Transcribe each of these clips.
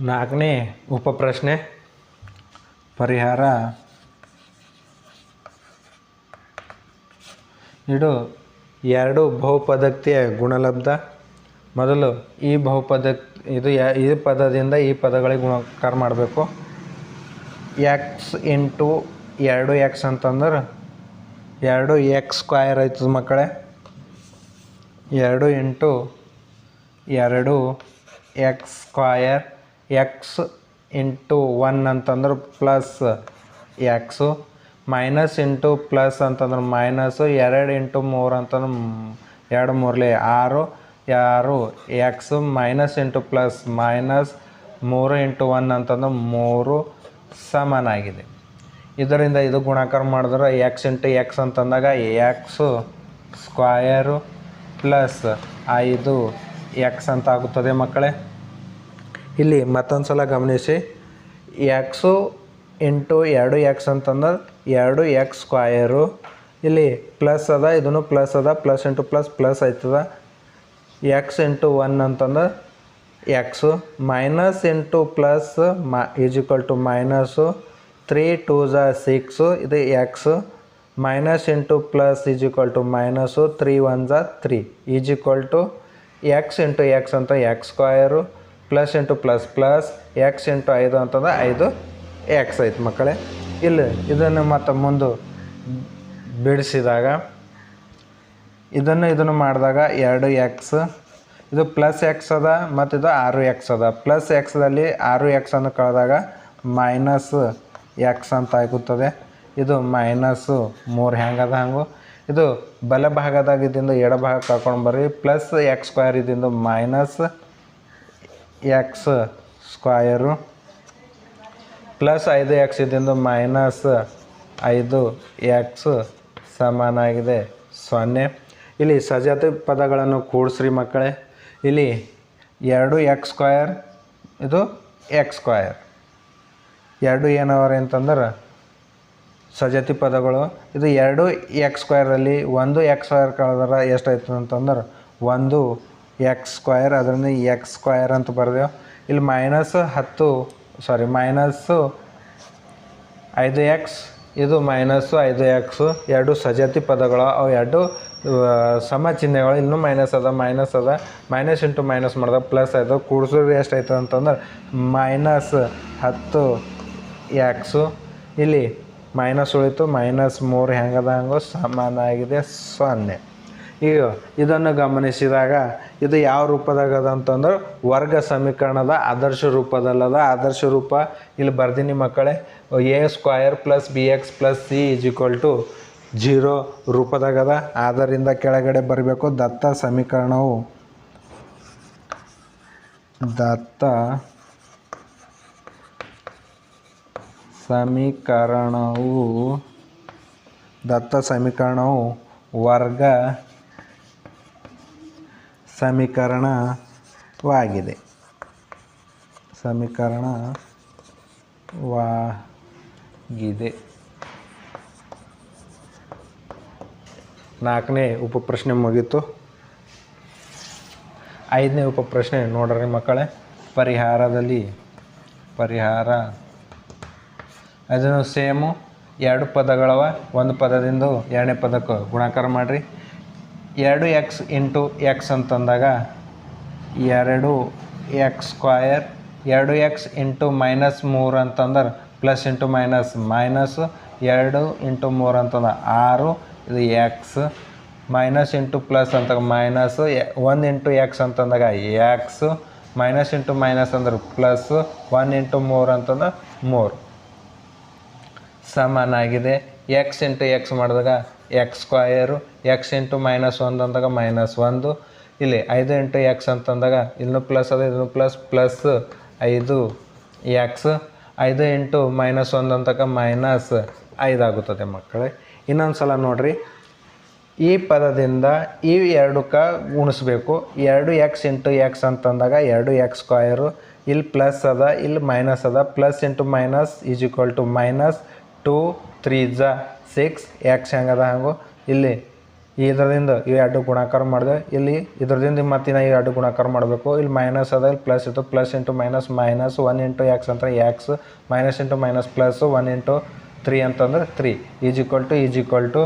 ನಾಲ್ಕನೇ ಉಪಪ್ರಶ್ನೆ, ಪರಿಹಾರ. ಇಡು ಎರಡು ಬಹುಪದಕ್ತಿಯ ಗುಣಲಬ್ಧ. ಮೊದಲು ಈ ಬಹುಪದ ಇದು ಈ ಪದದಿಂದ ಈ ಪದಗಳಿಗೆ ಗುಣಾಕಾರ ಮಾಡಬೇಕು. ಎಕ್ಸ್ ಇಂಟು ಎರಡು ಎಕ್ಸ್ ಅಂತಂದ್ರೆ ಎರಡು ಎಕ್ಸ್ ಸ್ಕ್ವಯರ್ ಆಯ್ತದ ಮಕ್ಕಳೇ. ಎರಡು ಇಂಟು ಎರಡು x square x into one ಅಂತಂದ್ರೆ plus x minus into plus ಅಂತಂದ್ರೆ ಮೈನಸ್ಸು ಎರಡು ಇಂಟು ಮೂರು ಅಂತಂದ್ರೆ ಎರಡು ಮೂರಲಿ ಆರು ಆರು x minus into plus minus ಮೂರು ಇಂಟು ಒನ್ ಅಂತಂದ್ರೆ ಮೂರು ಸಮನಾಗಿದೆ. ಇದರಿಂದ ಇದು ಗುಣಾಕಾರ ಮಾಡಿದ್ರೆ ಎಕ್ಸ್ ಇಂಟು ಎಕ್ಸ್ ಅಂತಂದಾಗ ಎಕ್ಸು ಸ್ಕ್ವಯರು ಪ್ಲಸ್ ಐದು ಎಕ್ಸ್ ಅಂತ ಆಗುತ್ತದೆ ಮಕ್ಕಳೇ. ಇಲ್ಲಿ ಮತ್ತೊಂದು ಸಲ ಗಮನಿಸಿ ಎಕ್ಸು ಇಂಟು ಎರಡು ಎಕ್ಸ್ ಅಂತಂದ್ರೆ ಎರಡು ಎಕ್ಸ್ ಸ್ಕ್ವಾಯರು ಇಲ್ಲಿ ಪ್ಲಸ್ ಅದ, ಇದನ್ನು ಪ್ಲಸ್ ಅದ ಪ್ಲಸ್ ಇಂಟು ಪ್ಲಸ್ ಪ್ಲಸ್ ಆಯ್ತದ. ಎಕ್ಸ್ ಇಂಟು ಒನ್ ಅಂತಂದ್ರೆ ಎಕ್ಸು ಮೈನಸ್ ಇಂಟು ಪ್ಲಸ್ ಮಾ is equal to minus three two ಝ six ಇದು x minus into plus is equal to minus three one ಝ three is equal to x into x ಅಂತ x square plus into plus plus x into ಐದು ಅಂತಂದ್ರೆ ಐದು X ಐತೆ ಮಕ್ಕಳೇ. ಇಲ್ಲಿ ಇದನ್ನು ಮತ್ತು ಮುಂದೆ ಬಿಡಿಸಿದಾಗ, ಇದನ್ನು ಇದನ್ನು ಮಾಡಿದಾಗ ಎರಡು ಎಕ್ಸ್ ಇದು ಪ್ಲಸ್ ಎಕ್ಸ್ ಅದ ಮತ್ತು ಇದು ಆರು ಎಕ್ಸ್ ಅದ. ಪ್ಲಸ್ ಎಕ್ಸ್ದಲ್ಲಿ ಆರು ಎಕ್ಸ್ ಅನ್ನು ಕಳೆದಾಗ ಮೈನಸ್ ಎಕ್ಸ್ ಅಂತ ಆಗುತ್ತದೆ. ಇದು ಮೈನಸ್ಸು ಮೂರು ಹೆಂಗದ ಹಂಗು? ಇದು ಬಲ ಭಾಗದಾಗ ಇದ್ದಿಂದ ಎಡ ಭಾಗ ಕರ್ಕೊಂಡು ಬರ್ರಿ. ಪ್ಲಸ್ ಎಕ್ಸ್ ಸ್ಕ್ವೇರ್ ಇದ್ದಿಂದ ಮೈನಸ್ ಎಕ್ಸ್ ಸ್ಕ್ವಯರು ಪ್ಲಸ್ ಐದು ಎಕ್ಸ್ ಇದ್ದಿಂದ ಮೈನಸ್ ಐದು ಎಕ್ಸ್ ಸಮಾನಾಗಿದೆ ಸೊನ್ನೆ. ಇಲ್ಲಿ ಸಜಾತಿ ಪದಗಳನ್ನು ಕೂಡಿಸ್ರಿ ಮಕ್ಕಳೇ. ಇಲ್ಲಿ ಎರಡು ಎಕ್ಸ್ ಸ್ಕ್ವಯರ್ ಇದು ಎಕ್ಸ್ ಸ್ಕ್ವಯರ್ ಎರಡು ಏನವ್ರಿ ಅಂತಂದ್ರೆ ಸಜಾತಿ ಪದಗಳು. ಇದು ಎರಡು ಎಕ್ಸ್ ಸ್ಕ್ವಯರಲ್ಲಿ ಒಂದು ಎಕ್ಸ್ ಸ್ಕ್ವಯರ್ ಕಳೆದ್ರೆ ಎಷ್ಟಾಯ್ತು ಅಂತಂದ್ರೆ ಒಂದು ಎಕ್ಸ್ ಸ್ಕ್ವಯರ್ ಅದರಿಂದ ಎಕ್ಸ್ ಸ್ಕ್ವಯರ್ ಅಂತ ಬರೆದೆವು ಇಲ್ಲಿ ಮೈನಸ್ ಹತ್ತು ಸಾರಿ ಮೈನಸ್ಸು ಐದು ಎಕ್ಸ್ ಇದು ಮೈನಸ್ಸು ಐದು ಎಕ್ಸು ಎರಡು ಸಜಾತಿ ಪದಗಳು, ಅವು ಎರಡು ಸಮ ಚಿಹ್ನೆಗಳು ಇನ್ನೂ ಮೈನಸ್ ಅದ ಮೈನಸ್ ಅದ ಮೈನಸ್ ಇಂಟು ಮೈನಸ್ ಮಾಡ್ದೆ ಪ್ಲಸ್ ಆಯಿತು, ಕೂಡಿಸಿದ್ರೆ ಎಷ್ಟಾಯ್ತು ಅಂತಂದ್ರೆ ಮೈನಸ್ ಹತ್ತು ಎಕ್ಸು ಇಲ್ಲಿ ಮೈನಸ್ ಉಳಿತು ಮೈನಸ್ ಮೂರು ಹೆಂಗದ ಹಂಗೋ, ಸಮಾನ ಆಗಿದೆ, ಸೊನ್ನೆ. ಈಗ ಇದನ್ನು ಗಮನಿಸಿದಾಗ ಇದು ಯಾವ ರೂಪದಾಗದ ಅಂತಂದ್ರೆ ವರ್ಗ ಸಮೀಕರಣದ ಆದರ್ಶ ರೂಪದಲ್ಲದ ಆದರ್ಶ ರೂಪ. ಇಲ್ಲಿ ಬರ್ದೀನಿ ಮಕ್ಕಳೇ A square plus B x plus C is equal to zero ರೂಪದಾಗದ. ಆದ್ದರಿಂದ ಕೆಳಗಡೆ ಬರಬೇಕು ದತ್ತ ಸಮೀಕರಣವು. ದತ್ತ ಸಮೀಕರಣವು ದತ್ತ ಸಮೀಕರಣವು ವರ್ಗ ಸಮೀಕರಣವಾಗಿದೆ. ಸಮೀಕರಣವಾಗಿದೆ. ನಾಲ್ಕನೇ ಉಪಪ್ರಶ್ನೆ ಮುಗೀತು. ಐದನೇ ಉಪಪ್ರಶ್ನೆ ನೋಡ್ರಿ ಮಕ್ಕಳೇ, ಪರಿಹಾರದಲ್ಲಿ ಪರಿಹಾರ. ಅದನ್ನು ಸೇಮು ಎರಡು ಪದಗಳವ, ಒಂದು ಪದದಿಂದ ಎರಡನೇ ಪದಕ್ಕೆ ಗುಣಾಕಾರ ಮಾಡಿರಿ. ಎರಡು ಎಕ್ಸ್ ಇಂಟು ಎಕ್ಸ್ ಅಂತಂದಾಗ ಎರಡು ಎಕ್ಸ್ ಸ್ಕ್ವಯರ್ ಎರಡು ಎಕ್ಸ್ ಇಂಟು ಮೈನಸ್ ಮೂರು ಅಂತಂದ್ರೆ ಪ್ಲಸ್ ಇಂಟು ಮೈನಸ್ ಮೈನಸ್ ಎರಡು ಇಂಟು ಮೂರು ಅಂತಂದ್ರೆ ಆರು, ಇದು ಎಕ್ಸ್ ಮೈನಸ್ ಇಂಟು ಪ್ಲಸ್ ಅಂತ ಮೈನಸ್ ಒಂದು ಇಂಟು ಎಕ್ಸ್ ಅಂತಂದಾಗ ಎಕ್ಸ್ ಮೈನಸ್ ಇಂಟು ಮೈನಸ್ ಅಂದ್ರೆ ಪ್ಲಸ್ ಒನ್ ಇಂಟು ಮೂರು ಅಂತಂದ್ರೆ ಮೂರು. ಸಮಾನಾಗಿದೆ ಎಕ್ಸ್ ಇಂಟು ಎಕ್ಸ್ ಮಾಡಿದಾಗ x square x into minus ಒಂದು ಅಂದಾಗ ಮೈನಸ್ ಒಂದು. ಇಲ್ಲಿ ಐದು ಇಂಟು ಎಕ್ಸ್ ಅಂತಂದಾಗ ಇಲ್ಲೂ ಪ್ಲಸ್ ಅದ ಇದನ್ನು ಪ್ಲಸ್ ಪ್ಲಸ್ ಐದು ಎಕ್ಸ್ ಐದು ಇಂಟು ಮೈನಸ್ ಒಂದು ಅಂತಕ ಮೈನಸ್ ಐದಾಗುತ್ತದೆ ಮಕ್ಕಳೇ. ಇನ್ನೊಂದು ಸಲ ನೋಡಿರಿ. ಈ ಪದದಿಂದ ಈ ಎರಡಕ್ಕೆ ಉಣಿಸ್ಬೇಕು. ಎರಡು ಎಕ್ಸ್ ಇಂಟು ಎಕ್ಸ್ ಅಂತಂದಾಗ ಎರಡು ಎಕ್ಸ್ ಸ್ಕ್ವಯರು ಇಲ್ಲಿ ಪ್ಲಸ್ ಅದ, ಇಲ್ಲಿ ಮೈನಸ್ ಅದ plus into minus is equal to minus two three ಜ ಸಿಕ್ಸ್ ಎಕ್ಸ್ ಹೆಂಗದ ಹಂಗು ಇಲ್ಲಿ ಇದರಿಂದ ಈ ಎರಡು ಗುಣಾಕಾರ ಮಾಡಿದೆ, ಇಲ್ಲಿ ಇದರದಿಂದ ಮತ್ತೆ ಈ ಎರಡು ಗುಣಾಕಾರ ಮಾಡಬೇಕು. ಇಲ್ಲಿ ಮೈನಸ್ ಅದ, ಇಲ್ಲಿ ಪ್ಲಸ್ ಇತ್ತು plus into minus minus one into x ಅಂತ x minus into minus plus one into three ಅಂತಂದ್ರೆ three is equal to is equal to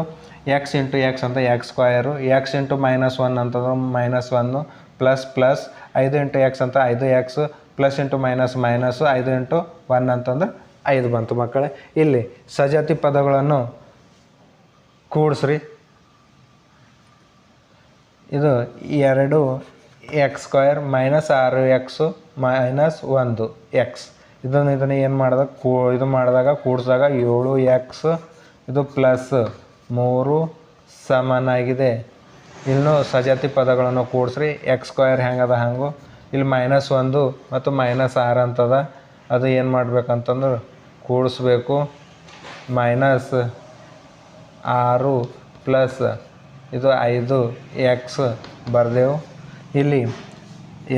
x into x ಅಂತ x square x into minus one ಅಂತಂದ್ರೆ minus one plus plus ಐದು into x ಅಂತ ಐದು x plus into minus minus ಐದು into one ಅಂತಂದ್ರೆ ಐದು ಬಂತು ಮಕ್ಕಳೇ. ಇಲ್ಲಿ ಸಜಾತಿ ಪದಗಳನ್ನು ಕೂಡಿಸ್ರಿ. ಇದು ಎರಡು ಎಕ್ಸ್ ಸ್ಕ್ವಯರ್ ಮೈನಸ್ ಆರು ಎಕ್ಸು ಮೈನಸ್ ಒಂದು ಎಕ್ಸ್ ಇದನ್ನು ಇದನ್ನು ಏನು ಮಾಡಿದಾಗ ಕೂ ಇದು ಮಾಡಿದಾಗ ಕೂಡಿಸಿದಾಗ ಏಳು ಎಕ್ಸ್ ಇದು ಪ್ಲಸ್ ಮೂರು ಸಮನಾಗಿದೆ. ಇನ್ನು ಸಜಾತಿ ಪದಗಳನ್ನು ಕೂಡಿಸ್ರಿ. ಎಕ್ಸ್ ಸ್ಕ್ವಯರ್ ಹೆಂಗದ ಹಂಗು? ಇಲ್ಲಿ ಮೈನಸ್ ಒಂದು ಮತ್ತು ಮೈನಸ್ ಆರು ಅಂತದ. ಅದು ಏನು ಮಾಡ್ಬೇಕಂತಂದ್ರೆ ಕೂಡಿಸ್ಬೇಕು. ಮೈನಸ್ ಆರು ಪ್ಲಸ್ ಇದು ಐದು ಎಕ್ಸ್ ಬರೆದೆವು. ಇಲ್ಲಿ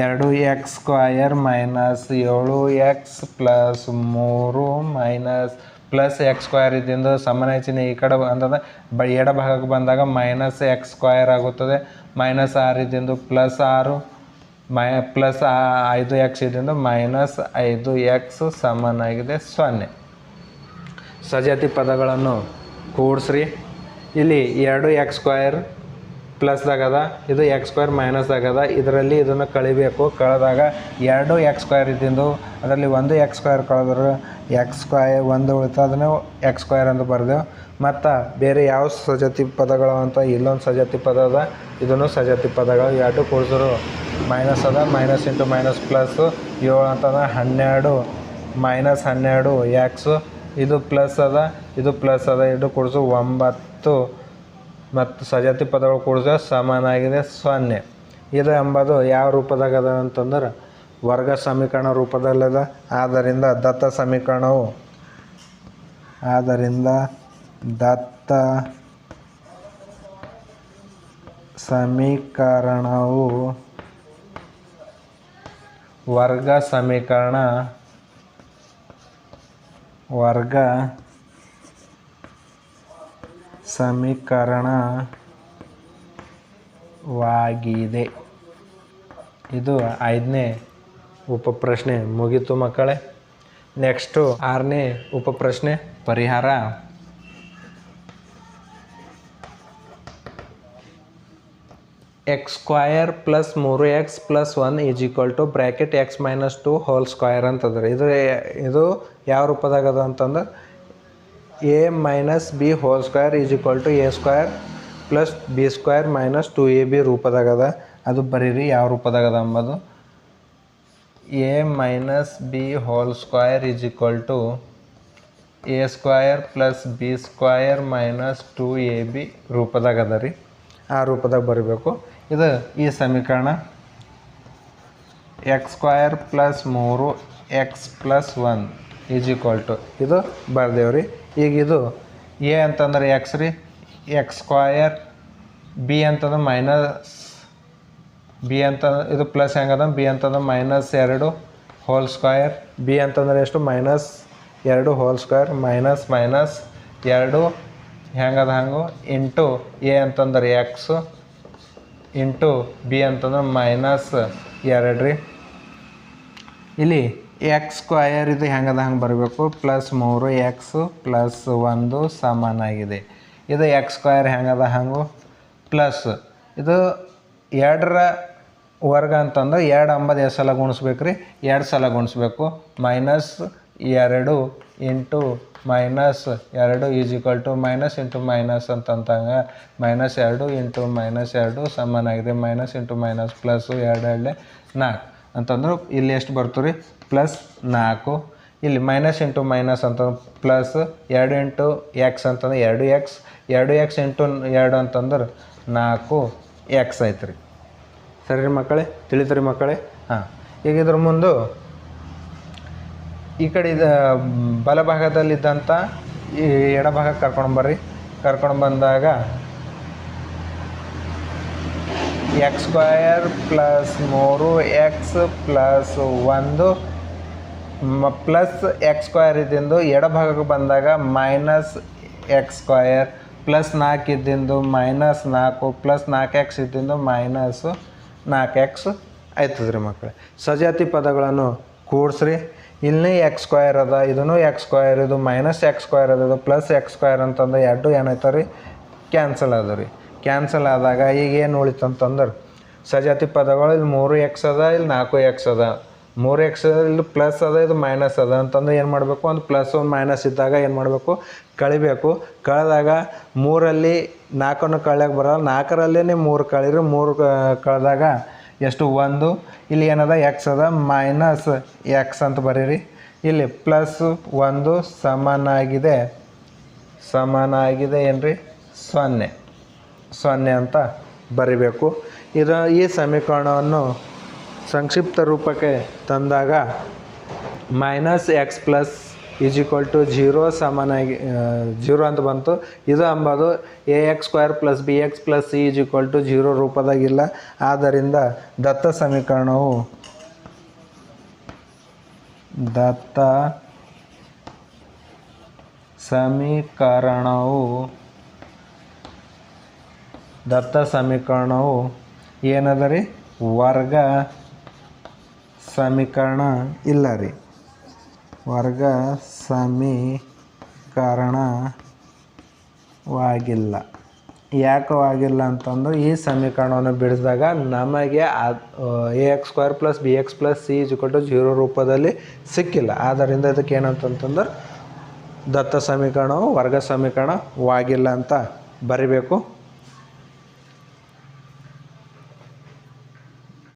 ಎರಡು ಎಕ್ಸ್ ಸ್ಕ್ವಯರ್ ಮೈನಸ್ ಏಳು ಎಕ್ಸ್ ಪ್ಲಸ್ ಮೂರು ಮೈನಸ್ ಪ್ಲಸ್ ಎಕ್ಸ್ ಸ್ಕ್ವಯರ್ ಇದ್ದಿಂದ ಸಮಾನ ಚಿಹ್ನೆ ಈ ಕಡೆ ಅಂತಂದ್ರೆ ಬ ಎಡ ಭಾಗಕ್ಕೆ ಬಂದಾಗ ಮೈನಸ್ ಎಕ್ಸ್ ಸ್ಕ್ವಯರ್ ಆಗುತ್ತದೆ. ಮೈನಸ್ ಆರು ಇದ್ದಿಂದ ಪ್ಲಸ್ ಆರು, ಮೈ ಪ್ಲಸ್ ಐದು ಎಕ್ಸ್ ಇದ್ದಿಂದ ಮೈನಸ್ ಐದು ಎಕ್ಸ್ ಸಮನಾಗಿದೆ ಸೊನ್ನೆ. ಸಜಾತಿ ಪದಗಳನ್ನು ಕೂಡಿಸ್ರಿ. ಇಲ್ಲಿ ಎರಡು ಎಕ್ಸ್ ಸ್ಕ್ವಯರ್ ಪ್ಲಸ್ದಾಗದ ಇದು ಎಕ್ಸ್ ಸ್ಕ್ವೈರ್ ಮೈನಸ್ದಾಗದ ಇದರಲ್ಲಿ ಇದನ್ನು ಕಳಿಬೇಕು. ಕಳೆದಾಗ ಎರಡು ಎಕ್ಸ್ ಸ್ಕ್ವೈರ್ ಇದ್ದಿಂದು ಅದರಲ್ಲಿ ಒಂದು ಎಕ್ಸ್ ಸ್ಕ್ವೈರ್ ಕಳೆದ್ರೆ. ಎಕ್ಸ್ ಸ್ಕ್ವೈರ್ ಒಂದು ಉಳಿತು, ಅದನ್ನು ಎಕ್ಸ್ ಸ್ಕ್ವೈರ್ ಅಂತ ಬರೆದೆವು ಮತ್ತು ಬೇರೆ ಯಾವ ಸಜಾತಿ ಪದಗಳು ಅಂತ ಇಲ್ಲೊಂದು ಸಜಾತಿ ಪದ ಅದ, ಇದನ್ನು ಸಜಾತಿ ಪದಗಳು. ಎರಡು ಕೂಡಿಸಿದ್ರು. ಮೈನಸ್ ಅದ ಮೈನಸ್ ಇಂಟು ಮೈನಸ್ ಪ್ಲಸ್ ಏಳು ಅಂತಂದ್ರೆ ಹನ್ನೆರಡು ಮೈನಸ್ ಹನ್ನೆರಡು ಎಕ್ಸು ಇದು ಪ್ಲಸ್ ಅದ, ಇದು ಪ್ಲಸ್ ಅದ, ಎರಡು ಕೂಡಿಸು ಒಂಬತ್ತು. ಮತ್ತು ಸಜಾತಿ ಪದಗಳು ಕೂಡಿಸ ಸಮಾನಾಗಿದೆ ಸೊನ್ನೆ. ಇದು ಎಂಬುದು ಯಾವ ರೂಪದಾಗ ಅದ ಅಂತಂದ್ರೆ ವರ್ಗ ಸಮೀಕರಣ ರೂಪದಲ್ಲದ. ಆದ್ದರಿಂದ ದತ್ತ ಸಮೀಕರಣವು. ಆದ್ದರಿಂದ ದತ್ತ ಸಮೀಕರಣವು ವರ್ಗ ಸಮೀಕರಣ ವರ್ಗ ಸಮೀಕರಣವಾಗಿದೆ. ಇದು ಐದನೇ ಉಪಪ್ರಶ್ನೆ ಮುಗೀತು ಮಕ್ಕಳೇ. ನೆಕ್ಸ್ಟು ಆರನೇ ಉಪಪ್ರಶ್ನೆ ಪರಿಹಾರ. ಎಕ್ಸ್ ಸ್ಕ್ವಯರ್ ಪ್ಲಸ್ ಮೂರು x plus one is equal to bracket x minus two whole square ಅಂತಂದ್ರೆ. ಇದು ಇದು ಯಾವ ರೂಪದಾಗ ಅದ ಅಂತಂದ್ರೆ? A minus B whole square is equal to A square plus B square minus two A B ರೂಪದಾಗ ಅದ. ಬರೀರಿ ಯಾವ ರೂಪದಾಗದ ಅಂಬದು? A minus B whole square is equal to A square plus B square minus two A B ರೂಪದಾಗ ಅದ ರೀ. ಆ ರೂಪದಾಗ ಬರೀಬೇಕು. ಇದು ಈ ಸಮೀಕರಣ ಎಕ್ಸ್ ಸ್ಕ್ವಯರ್ ಪ್ಲಸ್ ಮೂರು x plus one is equal to ಇದು ಬರ್ದೇವ್ರಿ ಈಗ ಇದು ಎ ಅಂತಂದ್ರೆ ಎಕ್ಸ್ ರೀ ಎಕ್ಸ್ ಸ್ಕ್ವಯರ್ ಬಿ ಅಂತಂದ್ರೆ ಮೈನಸ್ ಬಿ ಅಂತ, ಇದು ಪ್ಲಸ್ ಹೆಂಗದ? ಬಿ ಅಂತಂದ್ರೆ ಮೈನಸ್ ಎರಡು ಹೋಲ್ ಸ್ಕ್ವಯರ್ ಬಿ ಅಂತಂದ್ರೆ ಎಷ್ಟು? ಮೈನಸ್ ಎರಡು ಹೋಲ್ ಸ್ಕ್ವಯರ್ ಮೈನಸ್ ಮೈನಸ್ ಎರಡು ಹೆಂಗದ ಹಂಗು? ಇಂಟು ಎ ಅಂತಂದ್ರೆ ಎಕ್ಸು ಇಂಟು ಬಿ ಅಂತಂದ್ರೆ ಮೈನಸ್ ಎರಡು ರೀ. ಇಲ್ಲಿ ಎಕ್ಸ್ ಸ್ಕ್ವಯರ್ ಇದು ಹೆಂಗದ ಹಂಗೆ ಬರಬೇಕು. ಪ್ಲಸ್ ಮೂರು ಎಕ್ಸು ಪ್ಲಸ್ ಒಂದು ಸಮಾನಾಗಿದೆ. ಇದು ಎಕ್ಸ್ ಸ್ಕ್ವಯರ್ ಹೆಂಗದ ಹಂಗು? ಪ್ಲಸ್ ಇದು ಎರಡರ ವರ್ಗ ಅಂತಂದ್ರೆ ಎರಡು ಅಂಬದು ಎಷ್ಟು ಸಲ ಗುಣಿಸ್ಬೇಕು ರೀ. ಎರಡು ಸಲ ಗುಣಿಸ್ಬೇಕು. ಮೈನಸ್ ಎರಡು ಇಂಟು ಮೈನಸ್ ಎರಡು is equal to minus into minus ಅಂತಂತಂಗ. Minus ಎರಡು ಇಂಟು ಮೈನಸ್ ಎರಡು ಸಮನಾಗಿದೆ. ಮೈನಸ್ ಇಂಟು ಮೈನಸ್ ಪ್ಲಸ್ ಎರಡು ಎರಡೇ ನಾಲ್ಕು. ಅಂತಂದ್ರೆ ಇಲ್ಲಿ ಎಷ್ಟು ಬರ್ತು ರೀ ಪ್ಲಸ್ ನಾಲ್ಕು. ಇಲ್ಲಿ ಮೈನಸ್ ಇಂಟು ಮೈನಸ್ ಅಂತ ಪ್ಲಸ್ ಎರಡು ಇಂಟು ಎಕ್ಸ್ ಅಂತಂದ್ರೆ ಎರಡು ಎಕ್ಸ್. ಎರಡು ಎಕ್ಸ್ ಇಂಟು ಎರಡು ಅಂತಂದ್ರೆ ನಾಲ್ಕು ಎಕ್ಸ್ ಐತ್ರಿ. ಸರಿ ರೀ ಮಕ್ಕಳೇ? ತಿಳಿತು ರೀ ಮಕ್ಕಳೇ? ಹಾಂ. ಈಗ ಇದ್ರ ಮುಂದೆ ಈ ಕಡೆ ಇದು ಬಲಭಾಗದಲ್ಲಿದ್ದಂಥ ಈ ಎಡಭಾಗಕ್ಕೆ ಕರ್ಕೊಂಡು ಬರ್ರಿ. ಕರ್ಕೊಂಡು ಬಂದಾಗ ಎಕ್ಸ್ ಸ್ಕ್ವಯರ್ ಪ್ಲಸ್ ಮೂರು ಎಕ್ಸ್ ಪ್ಲಸ್ ಒಂದು ಪ್ಲಸ್ ಎಕ್ಸ್ ಸ್ಕ್ವಯರ್ ಇದ್ದಿಂದು ಎಡಭಾಗಕ್ಕೆ ಬಂದಾಗ ಮೈನಸ್ ಎಕ್ಸ್ ಸ್ಕ್ವಯರ್ ಪ್ಲಸ್ ನಾಲ್ಕು ಇದ್ದಿಂದು ಮೈನಸ್ ನಾಲ್ಕು ಪ್ಲಸ್ ನಾಲ್ಕು ಎಕ್ಸ್ ಇದ್ದಿಂದು ಮೈನಸ್ಸು ನಾಲ್ಕು ಎಕ್ಸ್ ಆಯ್ತದ್ರಿ ಮಕ್ಕಳೇ. ಸಜಾತಿ ಪದಗಳನ್ನು ಕೂಡಿಸ್ರಿ. ಇಲ್ಲಿ ಎಕ್ಸ್ ಸ್ಕ್ವಯರ್ ಅದ ಇದನ್ನು ಎಕ್ಸ್ ಸ್ಕ್ವಯರ್ ಇದು ಮೈನಸ್ ಎಕ್ಸ್ ಸ್ಕ್ವಯರ್ ಅದ, ಇದು ಪ್ಲಸ್ ಎಕ್ಸ್ ಸ್ಕ್ವಯರ್ ಅಂತಂದು ಎರಡು ಏನಾಯ್ತಾವ ರೀ? ಕ್ಯಾನ್ಸಲ್ ಅದ ರೀ. ಕ್ಯಾನ್ಸಲ್ ಆದಾಗ ಈಗ ಏನು ಉಳಿತು ಅಂತಂದ್ರೆ? ಸಜಾತಿ ಪದಗಳು ಇಲ್ಲಿ ಮೂರು ಎಕ್ಸ್ ಅದ, ಇಲ್ಲಿ ನಾಲ್ಕು ಎಕ್ಸ್ ಅದ. ಮೂರು ಎಕ್ಸ್ ಇಲ್ಲಿ ಪ್ಲಸ್ ಅದ, ಇದು ಮೈನಸ್ ಅದ ಅಂತಂದು ಏನು ಮಾಡಬೇಕು? ಒಂದು ಪ್ಲಸ್ ಒಂದು ಮೈನಸ್ ಇದ್ದಾಗ ಏನು ಮಾಡಬೇಕು? ಕಳಿಬೇಕು. ಕಳೆದಾಗ ಮೂರಲ್ಲಿ ನಾಲ್ಕನ್ನು ಕಳ್ಯಾಕ ಬರಲ್ಲ. ನಾಲ್ಕರಲ್ಲೇ ಮೂರು ಕಳೀರಿ, ಮೂರು ಕಳೆದಾಗ ಎಷ್ಟು ಒಂದು? ಇಲ್ಲಿ ಏನದ? ಎಕ್ಸ್ ಅದ. ಮೈನಸ್ ಎಕ್ಸ್ ಅಂತ ಬರೀರಿ. ಇಲ್ಲಿ ಪ್ಲಸ್ ಒಂದು ಸಮನಾಗಿದೆ. ಸಮನಾಗಿದೆ ಏನ್ರಿ? ಸೊನ್ನೆ. ಸೊನ್ನೆ ಅಂತ ಬರಿಬೇಕು. ಇದು ಈ ಸಮೀಕರಣವನ್ನು ಸಂಕ್ಷಿಪ್ತ ರೂಪಕ್ಕೆ ತಂದಾಗ minus x plus is equal to zero ಸಮಾನಾಗಿ zero ಅಂತ ಬಂತು. ಇದು ಅಂಬೋದು A x square plus B x plus C is equal to zero ರೂಪದಾಗಿಲ್ಲ. ಆದ್ದರಿಂದ ದತ್ತ ಸಮೀಕರಣವು ದತ್ತ ಸಮೀಕರಣವು ದತ್ತ ಸಮೀಕರಣವು ಏನದ ರೀ? ವರ್ಗ ಸಮೀಕರಣ ಇಲ್ಲ ರೀ. ವರ್ಗ ಸಮೀಕರಣವಾಗಿಲ್ಲ ಯಾಕವಾಗಿಲ್ಲ ಅಂತಂದ್ರೆ ಈ ಸಮೀಕರಣವನ್ನು ಬಿಡಿಸಿದಾಗ ನಮಗೆ A x square plus B x plus C to zero ರೂಪದಲ್ಲಿ ಸಿಕ್ಕಿಲ್ಲ. ಆದ್ದರಿಂದ ಇದಕ್ಕೆ ಏನಂತಂತಂದ್ರೆ ದತ್ತ ಸಮೀಕರಣವು ವರ್ಗ ಸಮೀಕರಣವಾಗಿಲ್ಲ ಅಂತ ಬರಿಬೇಕು.